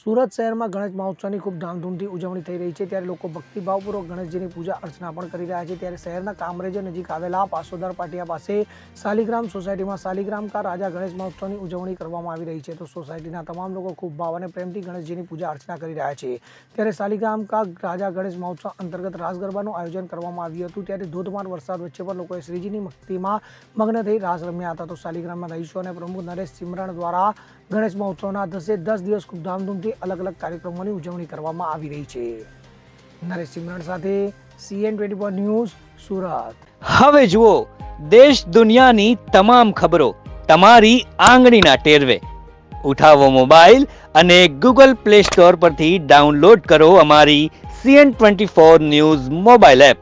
સુરત શહેરમાં ગણેશ મહોત્સવની ખૂબ ધામધૂમથી ઉજવણી થઈ રહી છે. ત્યારે લોકો ભક્તિભાવપૂર્વક ગણેશજીની પૂજા અર્ચના પણ કરી રહ્યા છે. ત્યારે શહેરના કામરેજ નજીક આવેલા પાસોદર પાટિયા પાસે શાલિગ્રામ સોસાયટીમાં શાલિગ્રામ કા રાજા ગણેશ મહોત્સવની ઉજવણી કરવામાં આવી રહી છે. તો સોસાયટીના તમામ લોકો ખૂબ ભાવ અને પ્રેમથી ગણેશજીની પૂજા અર્ચના કરી રહ્યા છે. ત્યારે શાલિગ્રામ કા રાજા ગણેશ મહોત્સવ અંતર્ગત રાસ ગરબાનું આયોજન કરવામાં આવ્યું હતું. ત્યારે ધોધમાર વરસાદ વચ્ચે પણ લોકોએ શ્રીજીની ભક્તિમાં મગ્ન થઈ રાસ રમ્યા હતા. તો શાલિગ્રામના રહીશો અને પ્રમુખ નરેશ સિમરણ દ્વારા ગણેશ મહોત્સવના દસે દસ દિવસ ખૂબ ધામધૂમથી અલગ અલગ કાર્યક્રમોની ઉજવણી કરવામાં આવી રહી છે. નરેશ સિમરણ સાથે સીએન ટ્વેન્ટી ન્યૂઝ સુરત. હવે જુઓ, દેશ દુનિયાની તમામ ખબરો તમારી આંગળીના ટેરવે. ઉઠાવો મોબાઈલ અને ગૂગલ પ્લે સ્ટોર પરથી ડાઉનલોડ કરો અમારી CN twenty four news mobile app.